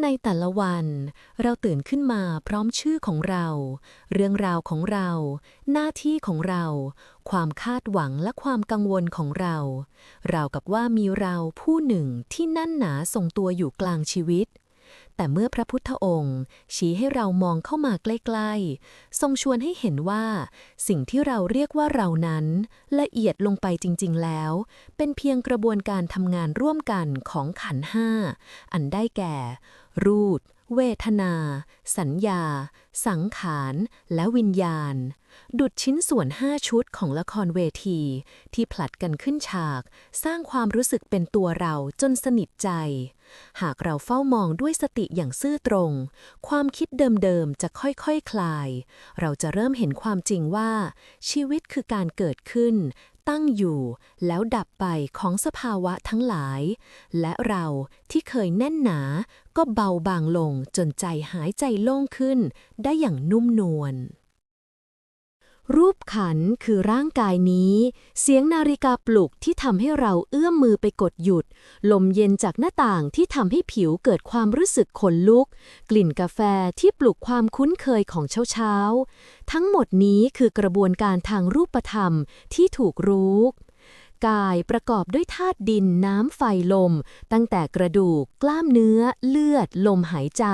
ในแต่ละวัน เราตื่นขึ้นมาพร้อมชื่อของเรา เรื่องราวของเรา หน้าที่ของเรา ความคาดหวังและความกังวลของเรา เรากับว่ามีเราผู้หนึ่งที่นั่นหนาทรงตัวอยู่กลางชีวิต แต่เมื่อพระพุทธองค์ ชี้ให้เรามองเข้ามาใกล้ๆ ทรงชวนให้เห็นว่า สิ่งที่เราเรียกว่าเรานั้น ละเอียดลงไปจริง ๆ แล้ว เป็นเพียงกระบวนการทำงานร่วมกันของขันห้า อันได้แก่ รูป เวทนา สัญญา สังขาร และวิญญาณ ดุดชิ้นส่วนห้าชุดของละครเวที ที่ผลัดกันขึ้นฉาก สร้างความรู้สึกเป็นตัวเราจนสนิทใจ หากเราเฝ้ามองด้วยสติอย่างซื่อตรง ความคิดเดิมๆจะค่อยๆคคลาย เราจะเริ่มเห็นความจริงว่า ชีวิตคือการเกิดขึ้น ตั้งอยู่ แล้วดับไปของสภาวะทั้งหลาย และเราที่เคยแน่นหนา ก็เบาบางลงจนใจหายใจโล่งขึ้น ได้อย่างนุ่มนวล รูปขันคือร่างกายนี้ เสียงนาฬิกาปลุกที่ทำให้เราเอื้อมมือไปกดหยุด ลมเย็นจากหน้าต่างที่ทำให้ผิวเกิดความรู้สึกขนลุก กลิ่นกาแฟที่ปลุกความคุ้นเคยของเช้าเช้า ทั้งหมดนี้คือกระบวนการทางรูปธรรมที่ถูกรู้ กายประกอบด้วยธาตุดินน้ำไฟลม ตั้งแต่กระดูก กล้ามเนื้อ เลือด ลมหายใจ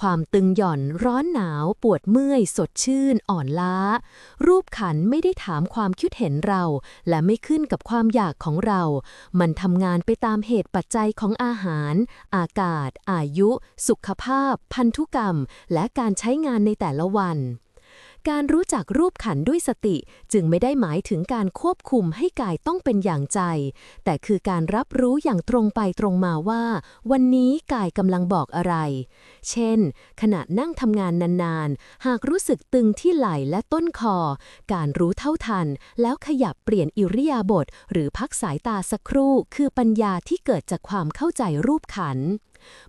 ความตึงหย่อนร้อนหนาวปวดเมื่อย สดชื่น อ่อนล้า รูปขันไม่ได้ถามความคิดเห็นเรา และไม่ขึ้นกับความอยากของเรา มันทำงานไปตามเหตุปัจจัยของอาหาร อากาศ อายุ สุขภาพ พันธุกรรม และการใช้งานในแต่ละวัน การรู้จักรูปขันด้วยสติจึงไม่ได้หมายถึงการควบคุมให้กายต้องเป็นอย่างใจ แต่คือการรับรู้อย่างตรงไปตรงมาว่า วันนี้กายกำลังบอกอะไร เช่น ขณะนั่งทำงานนานๆ หากรู้สึกตึงที่ไหล่และต้นคอ การรู้เท่าทัน แล้วขยับเปลี่ยนอิริยาบถหรือพักสายตาสักครู่ คือปัญญาที่เกิดจากความเข้าใจรูปขัน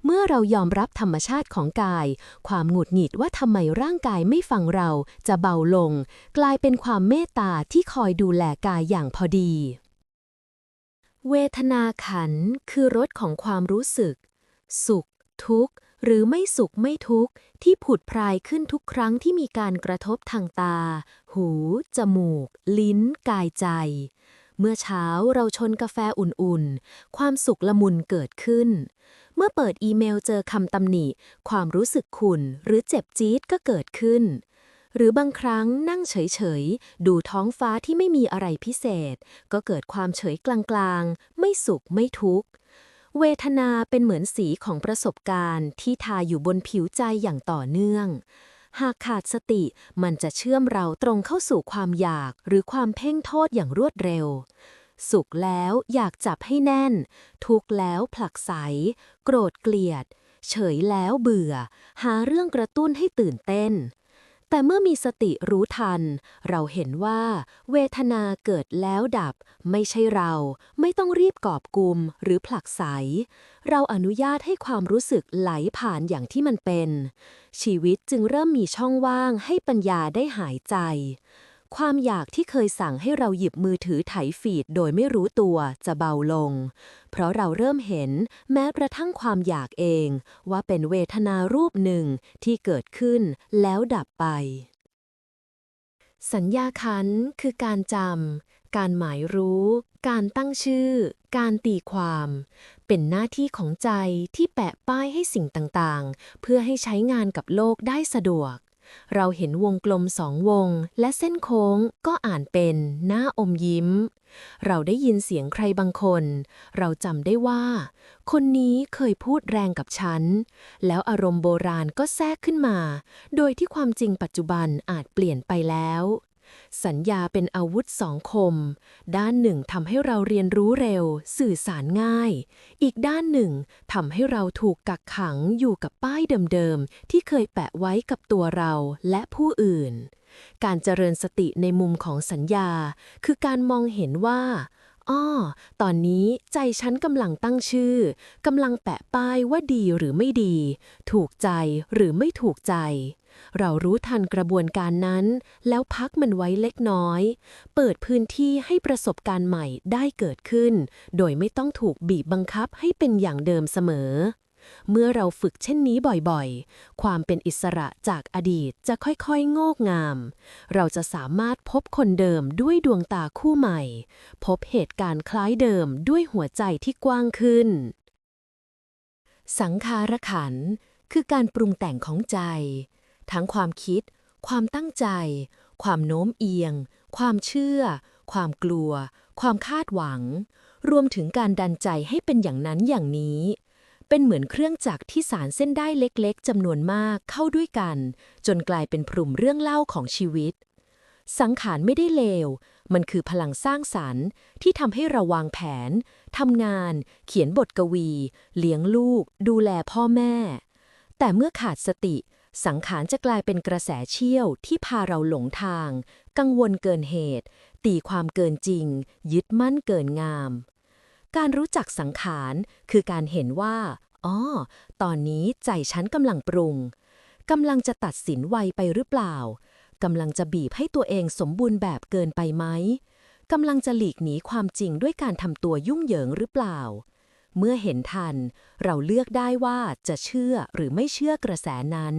เมื่อเรายอมรับธรรมชาติของกาย ความหงุดหงิดว่าทำไมร่างกายไม่ฟังเราจะเบาลง กลายเป็นความเมตตาที่คอยดูแลกายอย่างพอดี เวทนาขันคือรสของความรู้สึก สุข ทุกข์ หรือไม่สุขไม่ทุกข์ ที่ผุดพรายขึ้นทุกครั้งที่มีการกระทบทางตา หู จมูก ลิ้น กายใจเมื่อเช้าเราชนกาแฟอุ่นๆ ความสุขละมุนเกิดขึ้น เมื่อเปิดอีเมลเจอคำตำหนิ ความรู้สึกขุ่นหรือเจ็บจี๊ดก็เกิดขึ้น หรือบางครั้งนั่งเฉยๆ ดูท้องฟ้าที่ไม่มีอะไรพิเศษ ก็เกิดความเฉยกลางๆ ไม่สุขไม่ทุกข์ เวทนาเป็นเหมือนสีของประสบการณ์ที่ทาอยู่บนผิวใจอย่างต่อเนื่องหากขาดสติมันจะเชื่อมเราตรงเข้าสู่ความอยากหรือความเพ่งโทษอย่างรวดเร็ว สุขแล้วอยากจับให้แน่น ทุกข์แล้วผลักไส โกรธเกลียด เฉยแล้วเบื่อ หาเรื่องกระตุ้นให้ตื่นเต้น แต่เมื่อมีสติรู้ทัน เราเห็นว่า เวทนาเกิดแล้วดับ ไม่ใช่เรา ไม่ต้องรีบกอบกุมหรือผลักไส เราอนุญาตให้ความรู้สึกไหลผ่านอย่างที่มันเป็น ชีวิตจึงเริ่มมีช่องว่างให้ปัญญาได้หายใจ ความอยากที่เคยสั่งให้เราหยิบมือถือไถฟีดโดยไม่รู้ตัวจะเบาลง เพราะเราเริ่มเห็นแม้กระทั่งความอยากเอง ว่าเป็นเวทนารูปหนึ่งที่เกิดขึ้นแล้วดับไป สัญญาขันคือการจำ การหมายรู้ การตั้งชื่อ การตีความ เป็นหน้าที่ของใจที่แปะป้ายให้สิ่งต่างๆ เพื่อให้ใช้งานกับโลกได้สะดวก เราเห็นวงกลมสองวง และเส้นโค้งก็อ่านเป็นหน้าอมยิ้ม เราได้ยินเสียงใครบางคน เราจำได้ว่า คนนี้เคยพูดแรงกับฉัน แล้วอารมณ์โบราณก็แทรกขึ้นมา โดยที่ความจริงปัจจุบันอาจเปลี่ยนไปแล้ว สัญญาเป็นอาวุธสองคม ด้านหนึ่งทำให้เราเรียนรู้เร็ว สื่อสารง่าย อีกด้านหนึ่งทำให้เราถูกกักขังอยู่กับป้ายเดิมๆ ที่เคยแปะไว้กับตัวเราและผู้อื่น การเจริญสติในมุมของสัญญา คือการมองเห็นว่าอ้อ ตอนนี้ใจฉันกำลังตั้งชื่อกำลังแปะป้ายว่าดีหรือไม่ดี ถูกใจหรือไม่ถูกใจ เรารู้ทันกระบวนการนั้น แล้วพักมันไว้เล็กน้อย เปิดพื้นที่ให้ประสบการณ์ใหม่ได้เกิดขึ้น โดยไม่ต้องถูกบีบบังคับให้เป็นอย่างเดิมเสมอ เมื่อเราฝึกเช่นนี้บ่อยๆ ความเป็นอิสระจากอดีตจะค่อยๆ งอกงาม เราจะสามารถพบคนเดิมด้วยดวงตาคู่ใหม่ พบเหตุการณ์คล้ายเดิมด้วยหัวใจที่กว้างขึ้น สังขารขันคือการปรุงแต่งของใจ ทั้งความคิด ความตั้งใจ ความโน้มเอียง ความเชื่อ ความกลัว ความคาดหวัง รวมถึงการดันใจให้เป็นอย่างนั้นอย่างนี้ เป็นเหมือนเครื่องจักรที่สารเส้นได้เล็กๆจำนวนมากเข้าด้วยกัน จนกลายเป็นพรุ่มเรื่องเล่าของชีวิต สังขารไม่ได้เลว มันคือพลังสร้างสรรค์ ที่ทำให้เราวางแผนทำงาน เขียนบทกวี เลี้ยงลูก ดูแลพ่อแม่ แต่เมื่อขาดสติ สังขารจะกลายเป็นกระแสเชี่ยวที่พาเราหลงทาง กังวลเกินเหตุ ตีความเกินจริง ยึดมั่นเกินงาม การรู้จักสังขารคือการเห็นว่าอ๋อตอนนี้ใจฉันกำลังปรุงกำลังจะตัดสินไวไปหรือเปล่ากำลังจะบีบให้ตัวเองสมบูรณ์แบบเกินไปไหมกำลังจะหลีกหนีความจริงด้วยการทำตัวยุ่งเหยิงหรือเปล่า เมื่อเห็นทัน เราเลือกได้ว่าจะเชื่อหรือไม่เชื่อกระแสนั้น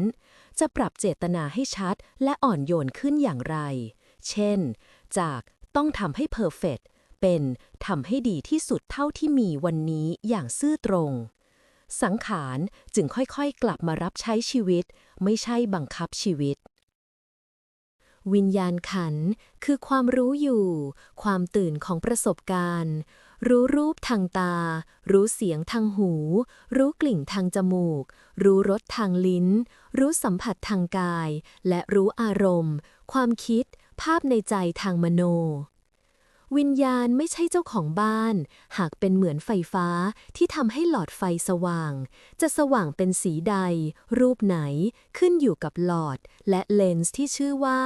จะปรับเจตนาให้ชัดและอ่อนโยนขึ้นอย่างไร เช่น จากต้องทำให้เพอร์เฟกเป็นทำให้ดีที่สุดเท่าที่มีวันนี้อย่างซื่อตรง สังขารจึงค่อยๆ กลับมารับใช้ชีวิต ไม่ใช่บังคับชีวิตวิญญาณขันคือความรู้อยู่ ความตื่นของประสบการณ์ รู้รูปทางตา รู้เสียงทางหู รู้กลิ่นทางจมูก รู้รสทางลิ้น รู้สัมผัสทางกาย และรู้อารมณ์ ความคิด ภาพในใจทางมโน วิญญาณไม่ใช่เจ้าของบ้าน หากเป็นเหมือนไฟฟ้าที่ทำให้หลอดไฟสว่าง จะสว่างเป็นสีใด รูปไหนขึ้นอยู่กับหลอด และเลนส์ที่ชื่อว่า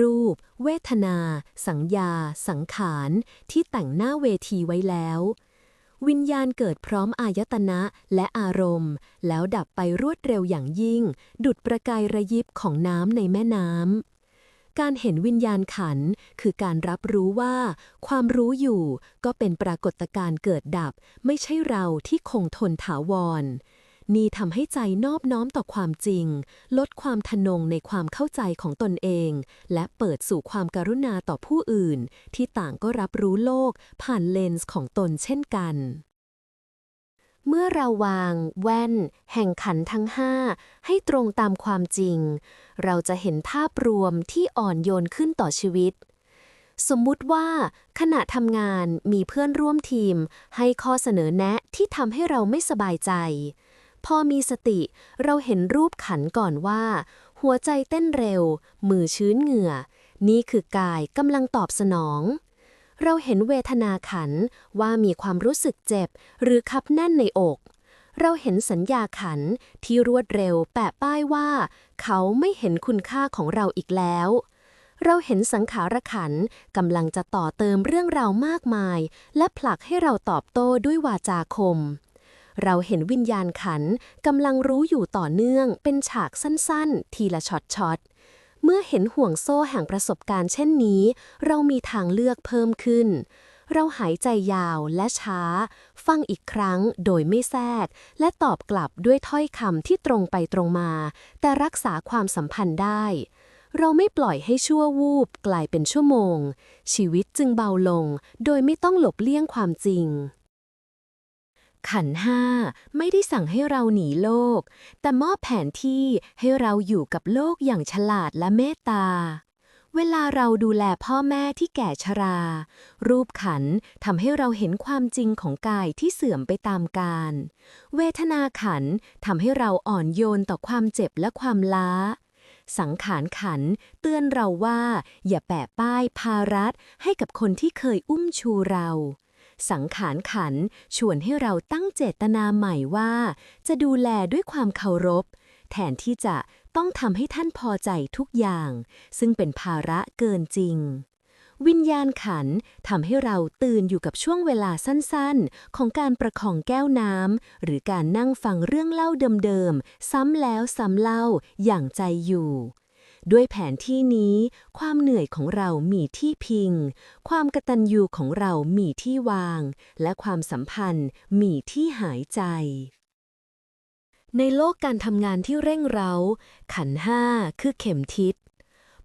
รูป เวทนา สัญญา สังขาร ที่แต่งหน้าเวทีไว้แล้ว วิญญาณเกิดพร้อมอายตนะและอารมณ์ แล้วดับไปรวดเร็วอย่างยิ่ง ดุดประกายระยิบของน้ำในแม่น้ำ การเห็นวิญญาณขันคือการรับรู้ว่า ความรู้อยู่ก็เป็นปรากฏการณ์เกิดดับ ไม่ใช่เราที่คงทนถาวร นี่ทำให้ใจนอบน้อมต่อความจริง ลดความทะนงในความเข้าใจของตนเอง และเปิดสู่ความการุณาต่อผู้อื่น ที่ต่างก็รับรู้โลกผ่านเลนส์ของตนเช่นกัน เมื่อเราวางแว่น แห่งขันทั้งห้าให้ตรงตามความจริง เราจะเห็นภาพรวมที่อ่อนโยนขึ้นต่อชีวิต สมมุติว่า ขณะทำงานมีเพื่อนร่วมทีม ให้ข้อเสนอแนะที่ทำให้เราไม่สบายใจ พอมีสติเราเห็นรูปขันก่อนว่า หัวใจเต้นเร็ว มือชื้นเหงื่อ นี่คือกายกำลังตอบสนอง เราเห็นเวทนาขันว่ามีความรู้สึกเจ็บ หรือคับแน่นในอก เราเห็นสัญญาขันที่รวดเร็วแปะป้ายว่า เขาไม่เห็นคุณค่าของเราอีกแล้ว เราเห็นสังขารขันกำลังจะต่อเติมเรื่องราวมากมาย และผลักให้เราตอบโต้ด้วยวาจาคม เราเห็นวิญญาณขันกำลังรู้อยู่ต่อเนื่องเป็นฉากสั้นๆ ทีละช็อตๆ เมื่อเห็นห่วงโซ่แห่งประสบการณ์เช่นนี้ เรามีทางเลือกเพิ่มขึ้น เราหายใจยาวและช้า ฟังอีกครั้งโดยไม่แทรก และตอบกลับด้วยถ้อยคำที่ตรงไปตรงมา แต่รักษาความสัมพันธ์ได้ เราไม่ปล่อยให้ชั่ววูบกลายเป็นชั่วโมง ชีวิตจึงเบาลง โดยไม่ต้องหลบเลี่ยงความจริง ขันห้าไม่ได้สั่งให้เราหนีโลก แต่มอบแผนที่ให้เราอยู่กับโลกอย่างฉลาดและเมตตา เวลาเราดูแลพ่อแม่ที่แก่ชรา รูปขันทำให้เราเห็นความจริงของกายที่เสื่อมไปตามกาล เวทนาขันทำให้เราอ่อนโยนต่อความเจ็บและความล้าสังขารขันเตือนเราว่า อย่าแปะป้ายภารัตให้กับคนที่เคยอุ้มชูเรา สังขารขันชวนให้เราตั้งเจตนาใหม่ว่า จะดูแลด้วยความเคารพ แทนที่จะต้องทำให้ท่านพอใจทุกอย่าง ซึ่งเป็นภาระเกินจริง วิญญาณขันทำให้เราตื่นอยู่กับช่วงเวลาสั้นๆ ของการประคองแก้วน้ำหรือการนั่งฟังเรื่องเล่าเดิมๆ ซ้ำแล้วซ้ำเล่าอย่างใจอยู่ ด้วยแผนที่นี้ ความเหนื่อยของเรามีที่พิง ความกระตัญญูของเรามีที่วาง และความสัมพันธ์มีที่หายใจ ในโลกการทำงานที่เร่งเร้า ขันห้าคือเข็มทิศ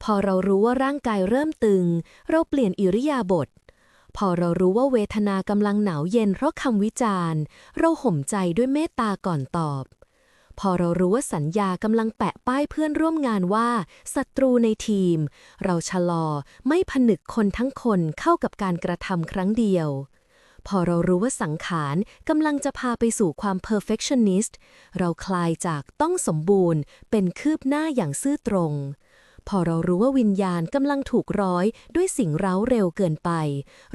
พอเรารู้ว่าร่างกายเริ่มตึง เราเปลี่ยนอิริยาบถพอเรารู้ว่าเวทนากำลังหนาวเย็นเพราะคำวิจารณ์ เราห่มใจด้วยเมตตาก่อนตอบ พอเรารู้ว่าสัญญากำลังแปะป้ายเพื่อนร่วมงานว่าศัตรูในทีม เราชะลอไม่ผนึกคนทั้งคนเข้ากับการกระทำครั้งเดียว พอเรารู้ว่าสังขารกำลังจะพาไปสู่ความ perfectionist เราคลายจากต้องสมบูรณ์ เป็นคืบหน้าอย่างซื่อตรง พอเรารู้ว่าวิญญาณกำลังถูกร้อยด้วยสิ่งเร้าเร็วเกินไป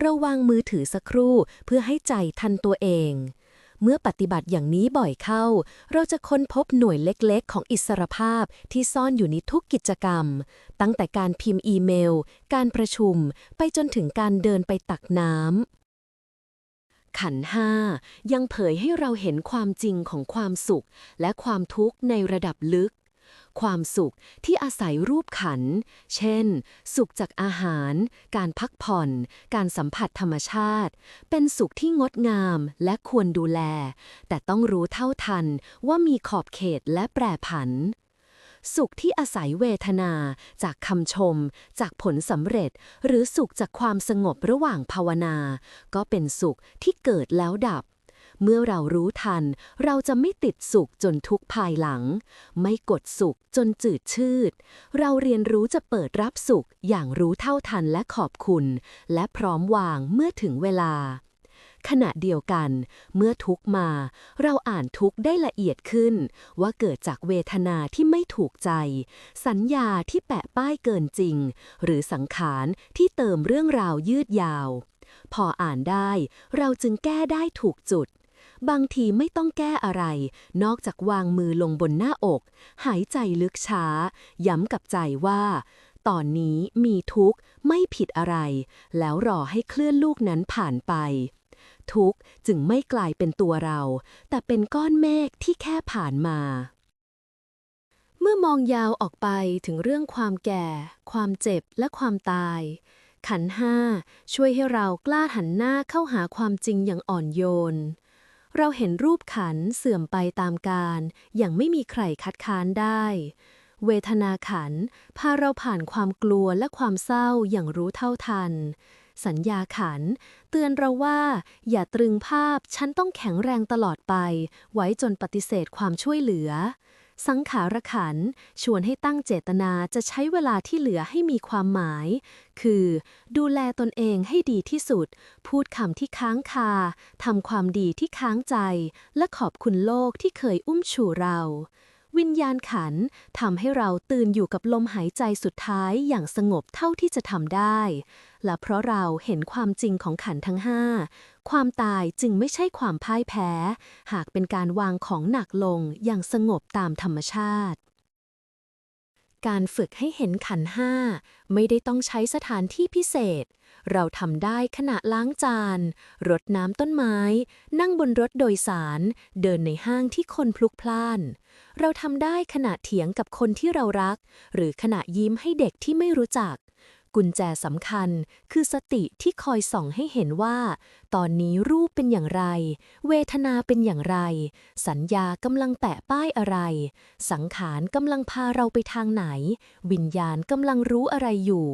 เราวางมือถือสักครู่เพื่อให้ใจทันตัวเอง เมื่อปฏิบัติอย่างนี้บ่อยเข้า เราจะค้นพบหน่วยเล็กๆ ของอิสรภาพที่ซ่อนอยู่ในทุกกิจกรรม ตั้งแต่การพิมพ์อีเมล การประชุม ไปจนถึงการเดินไปตักน้ำ ขันห้ายังเผยให้เราเห็นความจริงของความสุข และความทุกข์ในระดับลึก ความสุขที่อาศัยรูปขัน เช่น สุขจากอาหาร การพักผ่อน การสัมผัสธรรมชาติ เป็นสุขที่งดงามและควรดูแล แต่ต้องรู้เท่าทันว่ามีขอบเขตและแปรผันสุขที่อาศัยเวทนา จากคำชม จากผลสำเร็จ หรือสุขจากความสงบระหว่างภาวนา ก็เป็นสุขที่เกิดแล้วดับ เมื่อเรารู้ทัน เราจะไม่ติดสุขจนทุกภายหลัง ไม่กดสุขจนจืดชืด เราเรียนรู้จะเปิดรับสุขอย่างรู้เท่าทันและขอบคุณ และพร้อมวางเมื่อถึงเวลาขณะเดียวกัน เมื่อทุกมา เราอ่านทุกได้ละเอียดขึ้น ว่าเกิดจากเวทนาที่ไม่ถูกใจ สัญญาที่แปะป้ายเกินจริง หรือสังขารที่เติมเรื่องราวยืดยาว พออ่านได้ เราจึงแก้ได้ถูกจุด บางทีไม่ต้องแก้อะไร นอกจากวางมือลงบนหน้าอก หายใจลึกช้า ย้ำกับใจว่า ตอนนี้มีทุกข์ไม่ผิดอะไร แล้วรอให้เคลื่อนลูกนั้นผ่านไป ทุกข์จึงไม่กลายเป็นตัวเรา แต่เป็นก้อนเมฆที่แค่ผ่านมาเมื่อมองยาวออกไปถึงเรื่องความแก่ ความเจ็บและความตาย ขันห้าช่วยให้เรากล้าหันหน้าเข้าหาความจริงอย่างอ่อนโยน เราเห็นรูปขันเสื่อมไปตามกาลอย่างไม่มีใครคัดค้านได้ เวทนาขันพาเราผ่านความกลัวและความเศร้าอย่างรู้เท่าทัน สัญญาขัน เตือนเราว่า อย่าตรึงภาพ ฉันต้องแข็งแรงตลอดไป ไว้จนปฏิเสธความช่วยเหลือ สังขารขัน ชวนให้ตั้งเจตนาจะใช้เวลาที่เหลือให้มีความหมาย คือ ดูแลตนเองให้ดีที่สุด พูดคำที่ค้างคาทำความดีที่ค้างใจ และขอบคุณโลกที่เคยอุ้มชูเรา วิญญาณขันทำให้เราตื่นอยู่กับลมหายใจสุดท้ายอย่างสงบเท่าที่จะทำได้ และเพราะเราเห็นความจริงของขันทั้งห้าความตายจึงไม่ใช่ความพ่ายแพ้ หากเป็นการวางของหนักลงอย่างสงบตามธรรมชาติ การฝึกให้เห็นขันห้าไม่ได้ต้องใช้สถานที่พิเศษ เราทำได้ขณะล้างจาน รดน้ำต้นไม้ นั่งบนรถโดยสาร เดินในห้างที่คนพลุกพล่าน เราทำได้ขณะเถียงกับคนที่เรารัก หรือขณะยิ้มให้เด็กที่ไม่รู้จัก กุญแจสำคัญคือสติที่คอยส่องให้เห็นว่า ตอนนี้รูปเป็นอย่างไร เวทนาเป็นอย่างไร สัญญากำลังแปะป้ายอะไร สังขารกำลังพาเราไปทางไหน วิญญาณกำลังรู้อะไรอยู่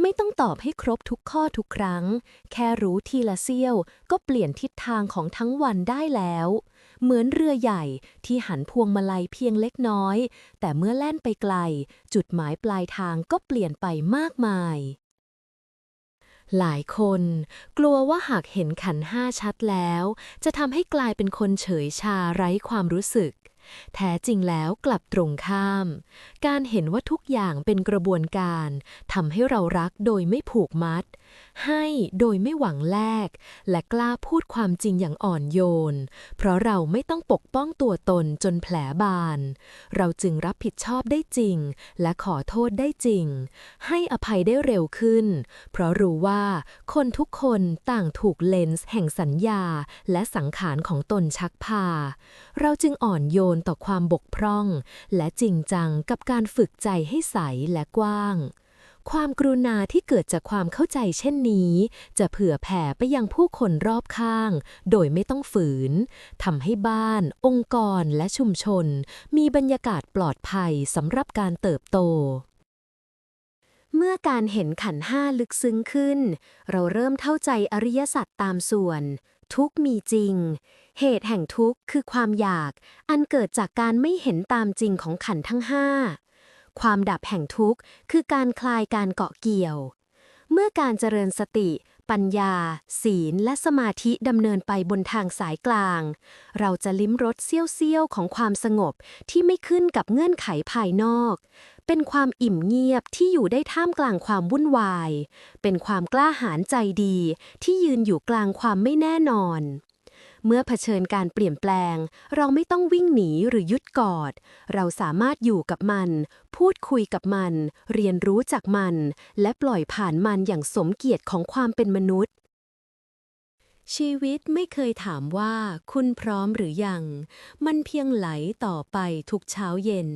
ไม่ต้องตอบให้ครบทุกข้อทุกครั้ง แค่รู้ทีละเสี้ยว ก็เปลี่ยนทิศทางของทั้งวันได้แล้ว เหมือนเรือใหญ่ที่หันพวงมาลัยเพียงเล็กน้อย แต่เมื่อแล่นไปไกล จุดหมายปลายทางก็เปลี่ยนไปมากมาย หลายคน กลัวว่าหากเห็นขันห้าชัดแล้ว จะทำให้กลายเป็นคนเฉยชาไร้ความรู้สึกแท้จริงแล้วกลับตรงข้าม การเห็นว่าทุกอย่างเป็นกระบวนการทำให้เรารักโดยไม่ผูกมัดให้โดยไม่หวังแลกและกล้าพูดความจริงอย่างอ่อนโยน เพราะเราไม่ต้องปกป้องตัวตนจนแผลบาน เราจึงรับผิดชอบได้จริง และขอโทษได้จริง ให้อภัยได้เร็วขึ้น เพราะรู้ว่าคนทุกคนต่างถูกเลนส์แห่งสัญญาและสังขารของตนชักพา เราจึงอ่อนโยนต่อความบกพร่อง และจริงจังกับการฝึกใจให้ใสและกว้าง ความกรุณาที่เกิดจากความเข้าใจเช่นนี้ จะเผื่อแผ่ไปยังผู้คนรอบข้าง โดยไม่ต้องฝืนทำให้บ้าน องค์กรและชุมชน มีบรรยากาศปลอดภัยสำหรับการเติบโต เมื่อการเห็นขันห้าลึกซึ้งขึ้น เราเริ่มเข้าใจอริยสัจตามส่วน ทุกมีจริง เหตุแห่งทุกข์คือความอยาก อันเกิดจากการไม่เห็นตามจริงของขันทั้งห้า ความดับแห่งทุกข์ คือการคลายการเกาะเกี่ยว เมื่อการเจริญสติ ปัญญา ศีล และสมาธิดำเนินไปบนทางสายกลาง เราจะลิ้มรสเซี่ยวๆของความสงบที่ไม่ขึ้นกับเงื่อนไขภายนอก เป็นความอิ่มเงียบที่อยู่ได้ท่ามกลางความวุ่นวาย เป็นความกล้าหาญใจดีที่ยืนอยู่กลางความไม่แน่นอน เมื่อเผชิญการเปลี่ยนแปลง เราไม่ต้องวิ่งหนีหรือยุดกอด เราสามารถอยู่กับมัน พูดคุยกับมัน เรียนรู้จากมัน และปล่อยผ่านมันอย่างสมเกียรติของความเป็นมนุษย์ ชีวิตไม่เคยถามว่าคุณพร้อมหรือยัง มันเพียงไหลต่อไปทุกเช้าเย็น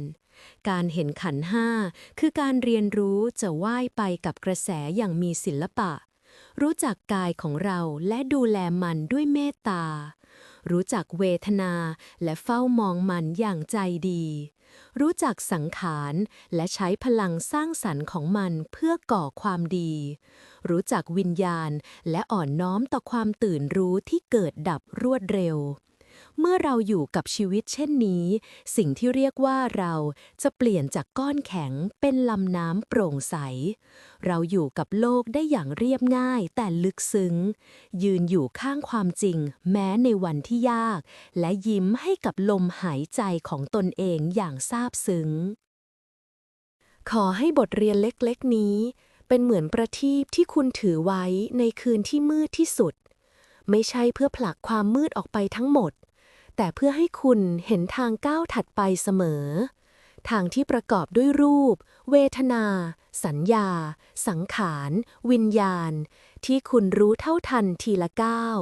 การเห็นขันห้าคือการเรียนรู้จะว่ายไปกับกระแสอย่างมีศิลปะ รู้จักกายของเราและดูแลมันด้วยเมตตา รู้จักเวทนาและเฝ้ามองมันอย่างใจดี รู้จักสังขารและใช้พลังสร้างสรรค์ของมันเพื่อก่อความดี รู้จักวิญญาณและอ่อนน้อมต่อความตื่นรู้ที่เกิดดับรวดเร็ว เมื่อเราอยู่กับชีวิตเช่นนี้ สิ่งที่เรียกว่าเราจะเปลี่ยนจากก้อนแข็งเป็นลำน้ำโปร่งใส เราอยู่กับโลกได้อย่างเรียบง่ายแต่ลึกซึ้ง ยืนอยู่ข้างความจริง แม้ในวันที่ยาก และยิ้มให้กับลมหายใจของตนเองอย่างซาบซึ้ง ขอให้บทเรียนเล็กๆนี้ เป็นเหมือนประทีปที่คุณถือไว้ในคืนที่มืดที่สุด ไม่ใช่เพื่อผลักความมืดออกไปทั้งหมด แต่เพื่อให้คุณเห็นทางก้าวถัดไปเสมอ ทางที่ประกอบด้วยรูป เวทนา สัญญา สังขาร วิญญาณ ที่คุณรู้เท่าทันทีละก้าว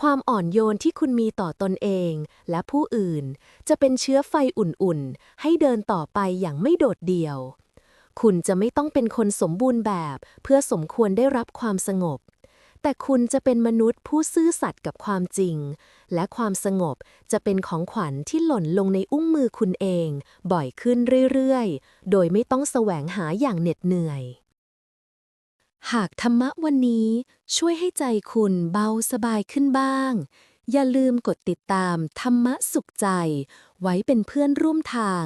ความอ่อนโยนที่คุณมีต่อตนเองและผู้อื่น จะเป็นเชื้อไฟอุ่นๆ ให้เดินต่อไปอย่างไม่โดดเดี่ยว คุณจะไม่ต้องเป็นคนสมบูรณ์แบบ เพื่อสมควรได้รับความสงบ แต่คุณจะเป็นมนุษย์ผู้ซื่อสัตย์กับความจริง และความสงบจะเป็นของขวัญที่หล่นลงในอุ้งมือคุณเอง บ่อยขึ้นเรื่อยๆ โดยไม่ต้องแสวงหาอย่างเหน็ดเหนื่อย หากธรรมะวันนี้ช่วยให้ใจคุณเบาสบายขึ้นบ้าง อย่าลืมกดติดตามธรรมะสุขใจ ไว้เป็นเพื่อนร่วมทาง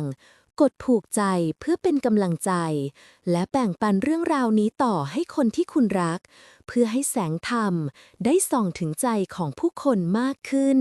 กดผูกใจเพื่อเป็นกำลังใจ และแบ่งปันเรื่องราวนี้ต่อให้คนที่คุณรัก เพื่อให้แสงธรรมได้ส่องถึงใจของผู้คนมากขึ้น